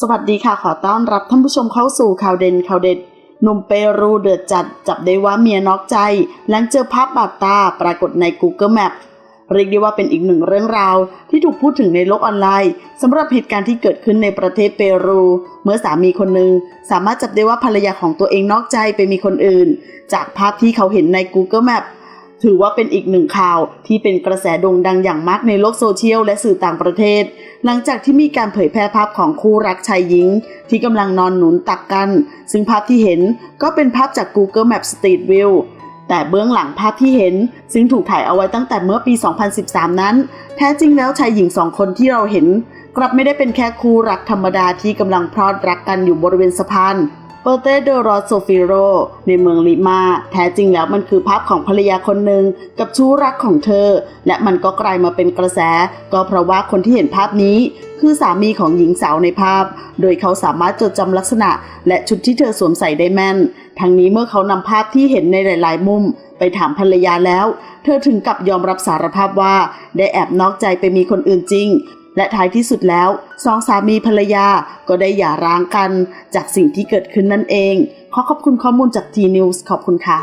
สวัสดีค่ะขอต้อนรับท่านผู้ชมเข้าสู่ข่าวเด่นข่าวเด็ดหนุ่มเปรูเดือดจัด จับได้ว่าเมียนอกใจ หลังเจอภาพบาดตาปรากฏใน Google Map เรียกได้ว่าเป็นอีกหนึ่งเรื่องราว ที่ถูกพูดถึงในโลกออนไลน์สำหรับเหตุการณ์ที่เกิดขึ้นในประเทศเปรู เมื่อสามีคนหนึ่งสามารถจับได้ว่าภรรยาของตัวเองนอกใจไปมีคนอื่น จากภาพที่เขาเห็นใน Google Map ถือว่าเป็นอีกหนึ่งข่าวที่เป็นกระแสโด่งดังอย่างมากในโลกโซเชียลและสื่อต่างประเทศ หลังจากที่มีการเผยแพร่ภาพของคู่รักชายหญิง ที่กำลังนอนหนุนตักกัน ซึ่งภาพที่เห็นก็เป็นภาพจาก Google Map Street View แต่เบื้องหลังภาพที่เห็น ซึ่งถูกถ่ายเอาไว้ตั้งแต่เมื่อปี 2013 นั้น แท้จริงแล้วชายหญิงสองคนที่เราเห็น กลับไม่ได้เป็นแค่คู่รักธรรมดาที่กำลังพลอดรักกันอยู่บริเวณสะพาน เปอร์เตเดโรโซฟิโร ในเมืองลิมา แท้จริงแล้วมันคือภาพของภรรยาคนหนึ่งกับชู้รักของเธอ และมันก็กลายมาเป็นกระแส ก็เพราะว่าคนที่เห็นภาพนี้ คือสามีของหญิงสาวในภาพ โดยเขาสามารถจดจำลักษณะ และชุดที่เธอสวมใส่ได้แม่น ทั้งนี้เมื่อเขานำภาพที่เห็นในหลาย ๆ มุม ไปถามภรรยาแล้ว เธอถึงกับยอมรับสารภาพว่า ได้แอบนอกใจไปมีคนอื่นจริง และท้ายที่สุดแล้วสองสามีภรรยาก็ได้หย่าร้างกันจากสิ่งที่เกิดขึ้นนั่นเอง ขอขอบคุณข้อมูลจากทีนิวส์ขอบคุณค่ะ